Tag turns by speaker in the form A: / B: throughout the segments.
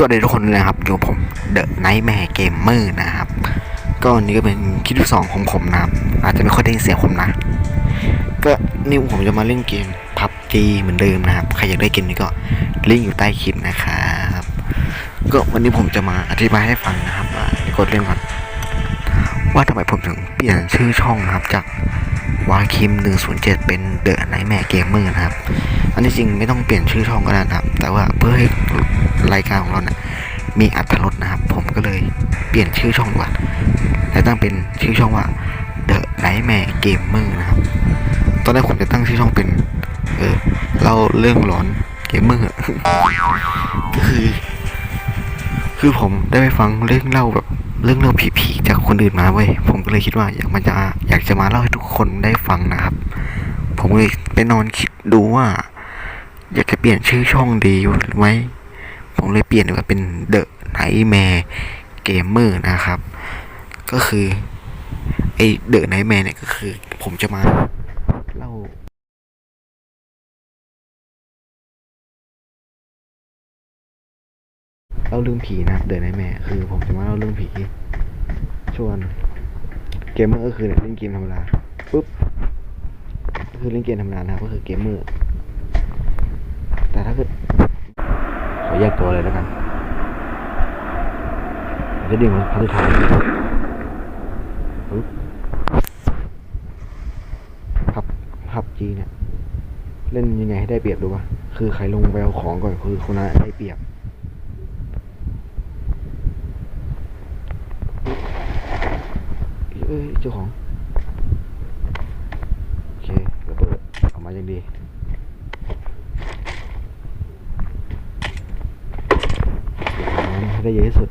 A: สวัสดีทุกคนเลยนะครับอยู่ผมเดอะไนท์แมร์เกมเมอร์นะครับ ก็อันนี้ก็เป็นคลิปที่สองของผมนะครับ อาจจะไม่ค่อยได้ยินเสียงผมนะ ก็นี่ผมจะมาเล่นเกมพับจีเหมือนเดิมนะครับ ใครอยากได้เกมนี้ก็ลิงก์อยู่ใต้คลิปนะครับก็วันนี้ผมจะมาอธิบายให้ฟังนะครับว่ากดเล่นก่อนว่าทำไมผมถึงเปลี่ยนชื่อช่องนะครับจาก วาคิม 107 เป็นเดอะไนท์แมร์เกมเมอร์นะครับ อันที่จริงไม่ต้องเปลี่ยนชื่อช่องก็ได้นะครับ แต่ว่าเพื่อให้รายการของเราเนี่ยมีอัตรสนะครับ ผมก็เลยเปลี่ยนชื่อช่องดีกว่าและตั้งเป็นชื่อช่องว่า The Nightmare Gamer นะครับ ตอนแรกผมจะตั้งชื่อช่องเป็น เออเล่าเรื่องหลอนเกมเมอร์ก็คือ คือผมได้ไปฟังเรื่องเล่าแบบ เรื่องเล่าผีๆจากคนอื่นมาเว้ยผมก็เลยคิดว่าอยากมาจะอยากจะมาเล่าให้ทุกคนได้ฟังนะครับ ผมเลยไปนอนคิดดูว่า อยากจะเปลี่ยนชื่อช่องดีหรือไม่ผมเลยเปลี่ยนดีกว่าเป็น The Nightmare Gamer นะครับ ก็คือไอ The Nightmare เนี่ยก็คือผมจะมาเล่า เล่าเรื่องผีนะครับ The Nightmare คือ ผมจะมาเล่าเรื่องผี ชวน เกมเมอร์ก็คือเล่นเกมธรรมดาปุ๊บก็คือเล่นเกมธรรมดานะครับก็คือเกมเมอร์แต่ถ้าเกิดขอแยกตัวเลยแล้วกันจะดึงมันพัฒนาปึ๊บพับพับจีเนี่ยเล่นยังไงให้ได้เปรียบดูวะคือใครลงไปเอาของก่อนคือคนนั้นได้เปรียบ เอ้ยเจ้าของ โอเคระเบิดออกมาอย่างดีเก็บน้ำให้ได้เยอะที่สุด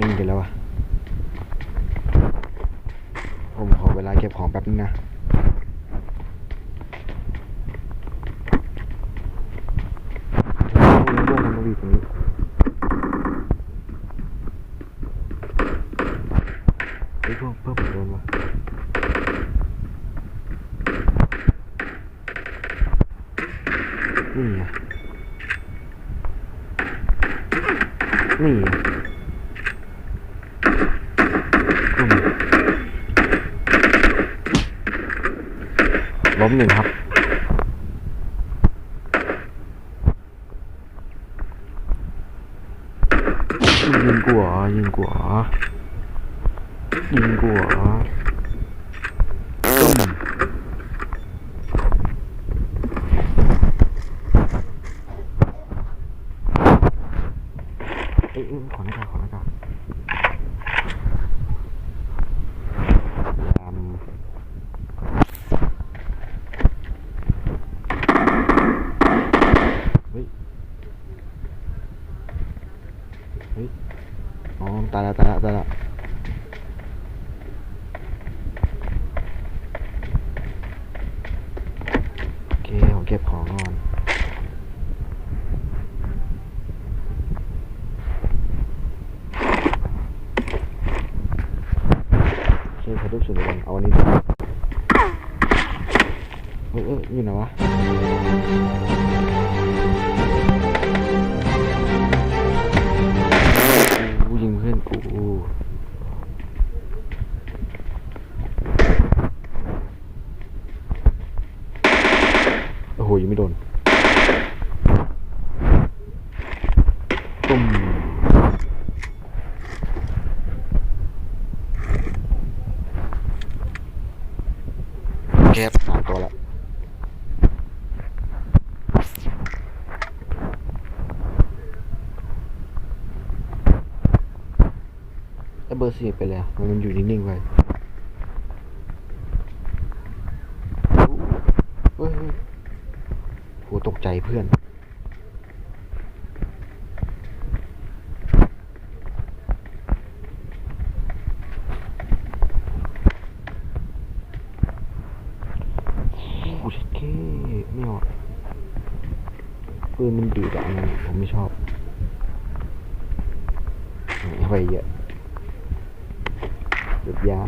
A: นิ่งกันแล้วอะผมขอเวลาเก็บของแป๊บนึงนะพวกมันมาบีบตรงนี้ไอ้ยพวกเพิ่มโดนวะนี่ไงนี่ไงล้มหนึ่งครับยิงกูเหรอยิงกูเหรอ ยิงกูเหรอตุ้มเอ้ยเอ้ยขอหน้ากากขอหน้ากากยามเฮ้ย เฮ้ย อ๋อ ตายละตายละตายละโอ เก็บของก่อนเคขอรูปสุดเลยเอาอันนี้ดเอ้ยเอ้ยอยู่ไหนวะกูยิงเพื่อนกูโอ้โหยิงไม่โดนตุ้ม เก็บสามตัวละ แล้วเบอร์สี่ไปแล้วมันอยู่นิ่งๆไปเฮ้ยเฮ้ยโหตกใจเพื่อนโอ้ชิเก้ไม่ออกปืนมันดีดอะอันนั้นผมไม่ชอบเอาไปเยอะ หยุดยา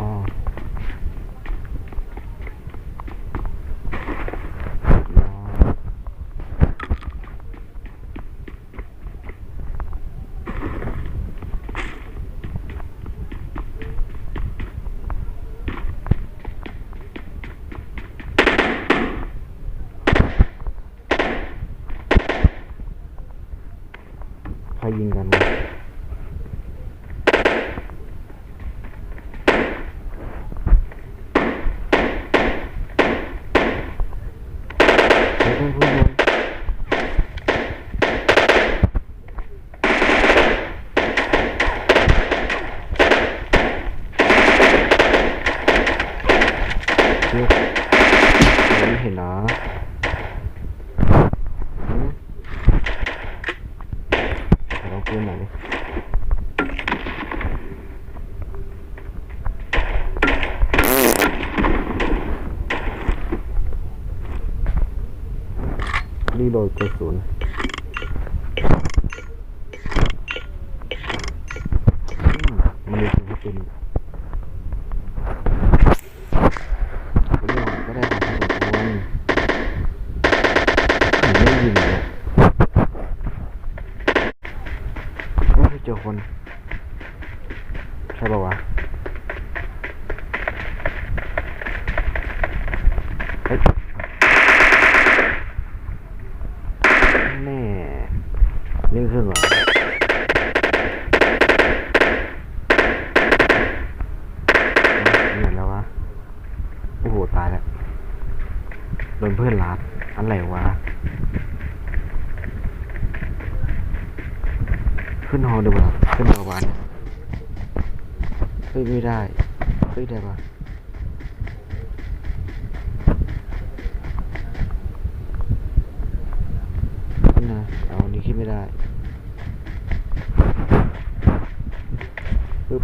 A: ใครยิงกัน โหลดกระสุนมันมีสิ่งที่เป็นก็ได้มาพอสมควรผมไม่ได้ยินเลยอะเฮ้ยเจอคน ใช่ป่าวะเฮ้ยแน่เร่งเครื่องเหรอเห็นแล้ววะ โอ้โห ตายแล้ว โดนเพื่อนลัดอะไรวะ ขึ้นฮอดีกว่าขึ้นฮอวันเฮ้ยไม่ได้ เฮ้ยได้ปะขึ้นนะเอาอันนี้ขึ้นไม่ได้ปึ๊บ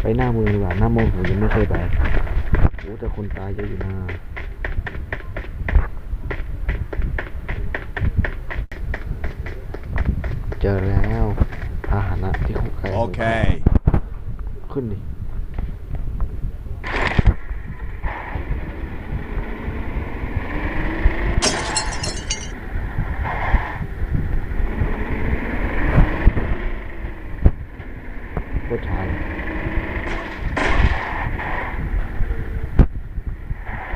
A: ไป หน้าเมืองดีกว่าหน้าเมืองผมยังไม่เคยไปโอ้แต่คนตายเยอะอยู่นะเจอแล้วพาหนะที่คุกใคร
B: Okay.
A: ขึ้นดิ โคตรช้าเลย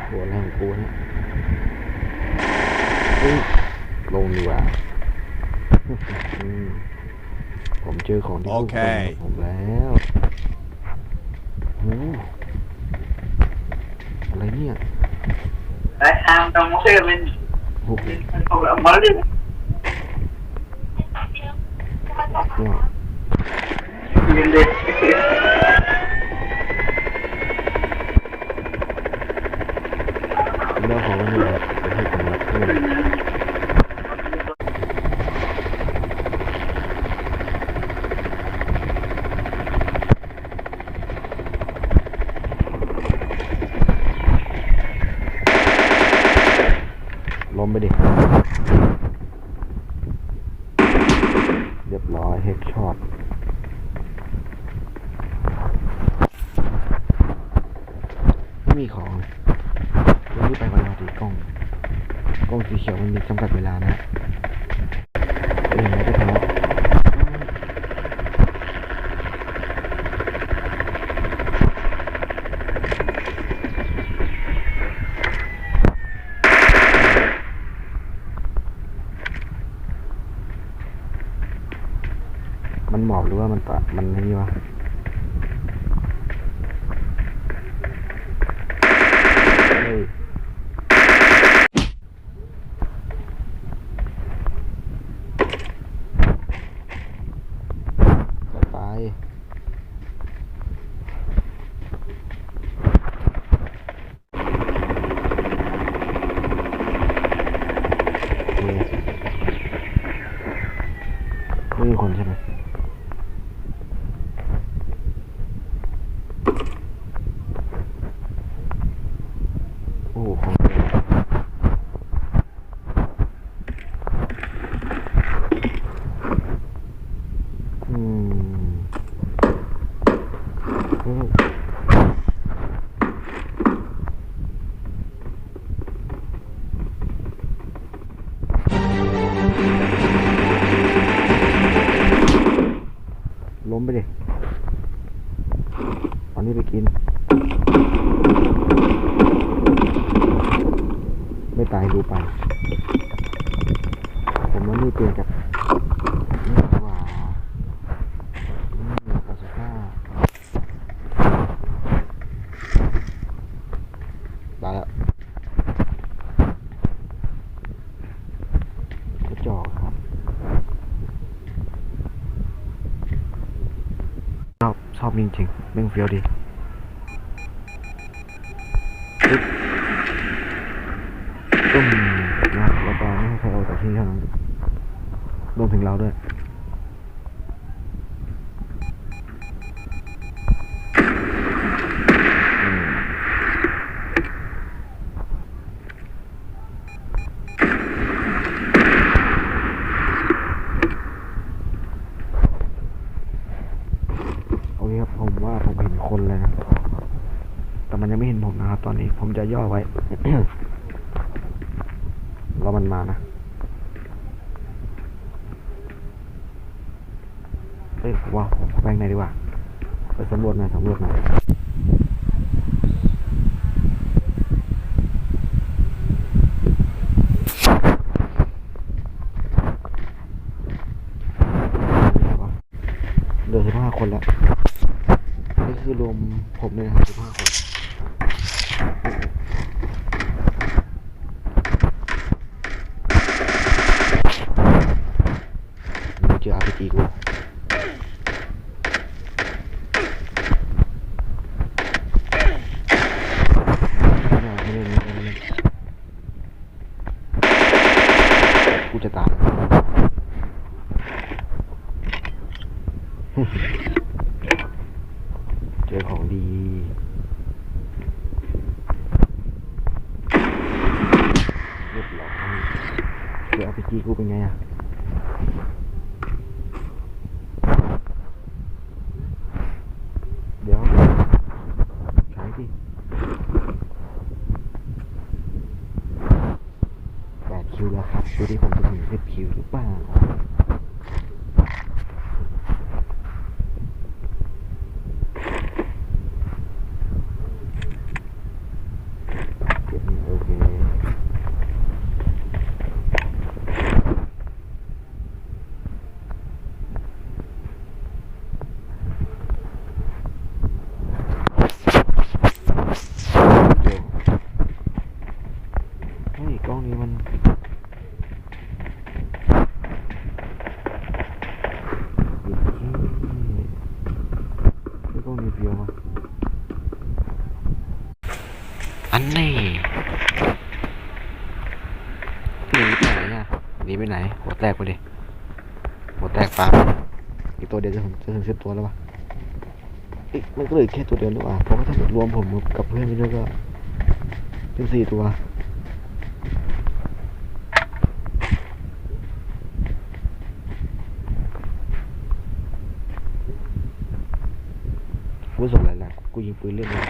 A: โหอะไรของกูเนี่ยเฮ้ยลงดีกว่า อืมผมเจอของที่คู่ควร
B: โอเค
A: ของผมแล้วโอ้อะไรเนี่ย
C: Tại sao trong một cái mình
A: โอ้โห
C: không là mới đi
A: เนี่ย
C: nhìn đi
A: เรื่องของวันนี้ครับเป็นเหตุผลลับที่มันล้ มไปดิ เรียบร้อยเฮดช็อตไม่มีของวันนี้ไปวันอาทิตย์กล้อง กล้องสีเขียวมันมีจำกัดเวลานะเห็นไหมทุกคนมันหมอบห รือว่ามันตะมันนี่วะ เฮ้ยต่อไปโอเคไม่มีคนใช่ไหมโอ้โหของเต็มอืมเฮ้ยล้มไปดิเอานี่ไปกิน ไม่ตายดูไป ผมว่านี่เปลี่ยนจากนี่ดีกว่านี่ปาสุก้าตายแล้วกระจอกครับ ช อบชอบจริงๆแม่งเฟี้ยวดีปึ๊บตุ้มนะแล้วก็ไม่ให้ใครเอาจากที่นี่เท่านั้นรวมถึงเราด้วย อืมโอเคครับผมว่าผมเห็นคนเลยนะ แต่มันยังไม่เห็นผมนะครับ ตอนนี้ผมจะ ย่อไว้รอมันมานะเฮ้ยว่าผมเข้าไปข้างในดีกว่าไปสำรวจหน่อยสำรวจหน่อยเดือสิบห้าคนแล้ว นี่คือรวมผมเลยครับสิบห้าคน มึงเจอ RPG กูไม่เอาไม่เล่นไม่เล่นไม่เล่นกูจะตาย เจอของดี เรียบร้อยเจอ RPG กูเป็นไงอะ เดี๋ยวใช้ดิแปดคิวแล้วครับ ดูดิ ผิวหรือเปล่า เก็บนี่โอเค เดี๋ยวเฮ้ยกล้องนี้มันหยุดที่เฮ้ยกล้องนี้เฟี้ยวมากอันนี้หนีไปไหนอะ หัวแตกไปดิหัวแตกฟาอีกตัวเดียวจะถึงจะถึงสิบตัวแล้วปะเอ๊ะมันก็เหลยแค่ตัวเดียวหรือเปล่าเพราะว่าถ้าเกิดรวมผมกับเพื่อนไปด้วยก็เป็นสี่ตัว รู้สึกอะไรแหละกูยิงปืนเล่นเลย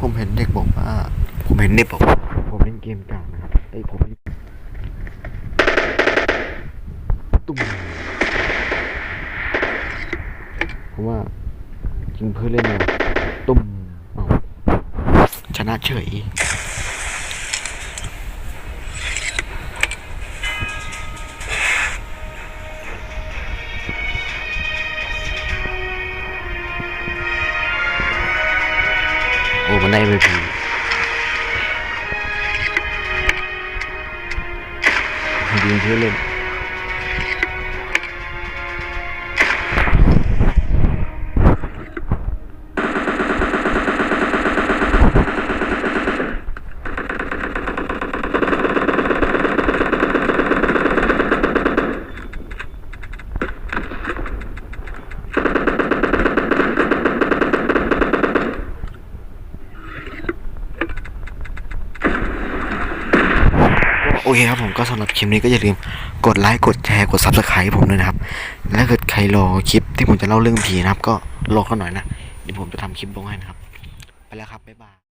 A: ผมเห็นเด็กบอกว่า ผม สำหรับคลิปนี้ก็อย่าลืมกดไลค์กดแชร์กดซับสไครป์ผมด้วยนะครับและถ้าเกิดใครรอคลิปที่ผมจะเล่าเรื่องผีนะครับ ก็รอกันหน่อยนะเดี๋ยวผมจะทำคลิปลงให้นะครับ ไปแล้วครับบ๊ายบาย